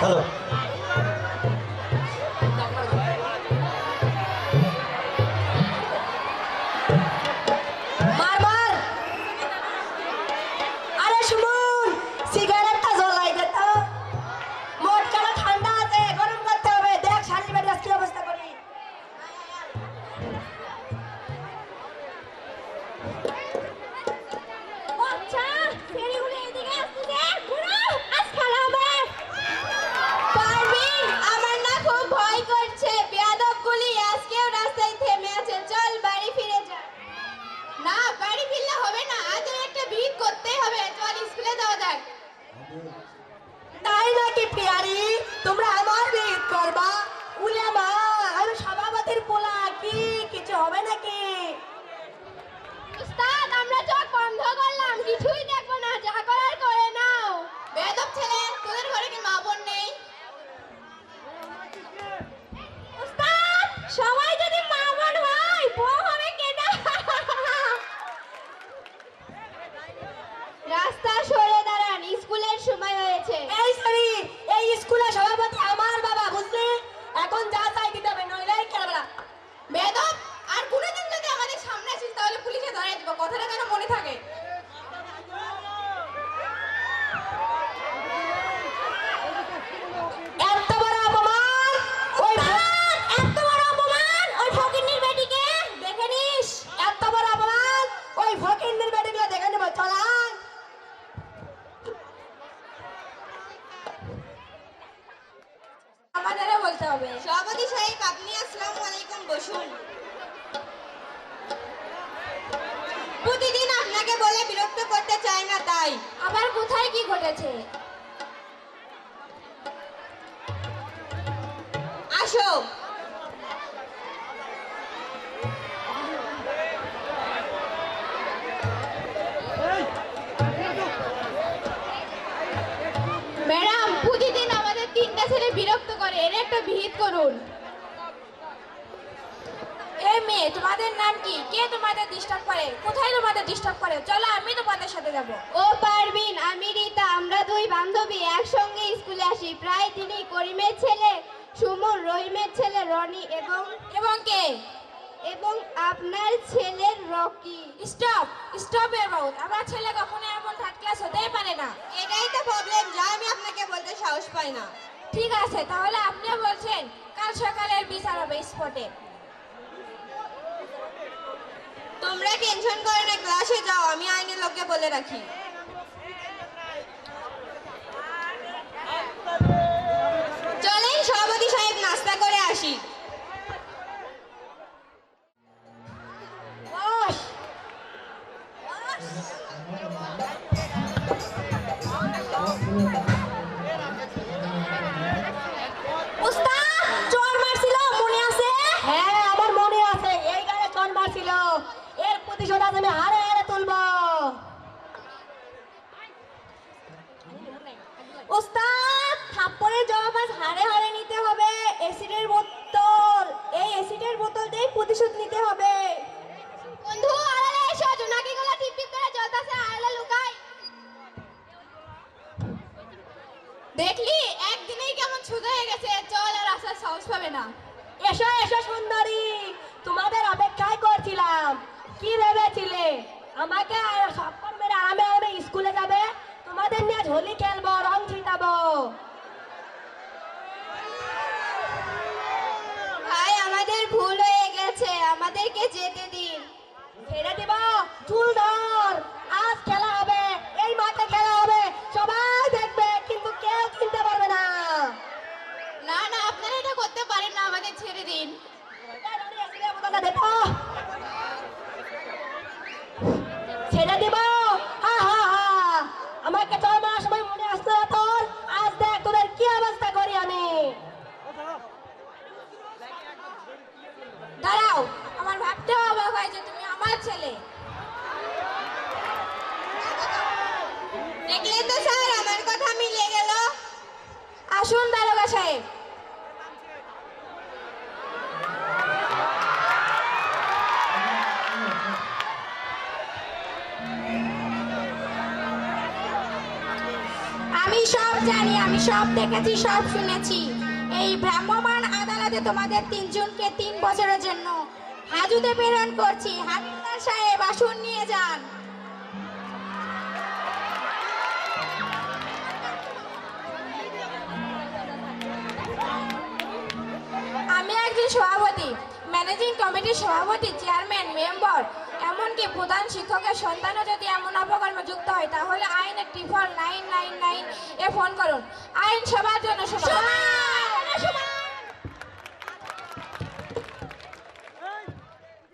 halo. স্কুলে যাওয়া যাক তাই বলতে হবে। সভাপতি সাহেব আপনি আসসালামু আলাইকুম বসুন। প্রতিদিন আপনাকে বলে বিরক্ত করতে চায় না তাই। আবার কোথায় কি ঘটেছে? এর একটা বিহিত করুন। এই মেয়ে তোমাদের নাম কি? কে তোমাদের ডিস্টার্ব করে? কোথায় তোমাদের ডিস্টার্ব করে? চলো আমি তোমাদের সাথে যাব। ও পারবিন আমি রীতা। আমরা দুই বান্ধবী একসঙ্গে স্কুলে আসি। প্রায় দিনই করিমের ছেলে সুমন রহিমের ছেলে রনি এবং এবং কে? এবং আপনার ছেলের রকি। স্টপ স্টপ এর আমার ছেলে কখনো এমন থার্ড ক্লাস হতেই পারে না। এটাই তো প্রবলেম যা আমি আপনাকে বলতে সাহস পাই না। ঠিক আছে, তাহলে আপনিও বলছেন কাল সকালের বিচার হবে স্পটে তোমরা টেনশন করে না ক্লাসে যাও, আমি আইনের লোককে বলে রাখি। উস্তাদ থাপ্পড়ের জবাব আজ হারে হারে নিতে হবে। অ্যাসিডের বোতল এই অ্যাসিডের বোতল দিয়ে প্রতিশোধ নিতে হবে। বন্ধু আড়ালে এসো জোনাকি গুলো টিপ টিপ করে চলতেছে আড়ালে লুকাই। দেখলি একদিনেই কেমন হয়ে গেছে চল আর আসার সাহস পাবে না। এসো এসো সুন্দরী তোমাদের অপেক্ষায় করছিলাম। কি ভেবেছিলে? আমাকে আর সপ্পর মেরে আরামে আরামে স্কুলে যাবে? তোমাদের নিয়ে ঝোলি খেলব ভাই আমাদের ভুল হয়ে গেছে। আমাদেরকে যেতে দিন। ছেড়ে দেব। চুল ধর আজ খেলা হবে এই মাঠে খেলা হবে সবাই দেখবে কিন্তু কেউ কিনতে পারবে না না না আপনারা এটা করতে পারেন না আমাদের ছেড়ে দিন এই রনি, এসিডের বোতলটা দে তো। ছেড়ে দিব হা হা হা আমাকে ছয় মাস সময় মনে আসতো না তোর আজ দেখ তোদের কি অবস্থা করি আমি দাঁড়াও আমার ভাবতেও অবাক হয় যে তুমি আমার ছেলে দেখলে তো স্যার, আমার কথা মিলে গেল। আসুন দারোগা সাহেব। আমি সব জানি, আমি সব দেখেছি, সব শুনেছি। এই ভ্রাম্যমাণ আদালতে তোমাদের তিনজনকে তিন বছরের জন্য হাজুতে প্রেরণ করছি। হাবিলদার সাহেব, আসুন নিয়ে যান। আমি একজন সভাপতি, ম্যানেজিং কমিটির সভাপতি, চেয়ারম্যান, মেম্বার, এমনকি প্রধান শিক্ষকের সন্তানও যদি এমন অপকর্মে যুক্ত হয়, তাহলে আইনের ট্রিপল নাইন নাইন নাইন এ ফোন করুন। আইন সবার জন্য সমান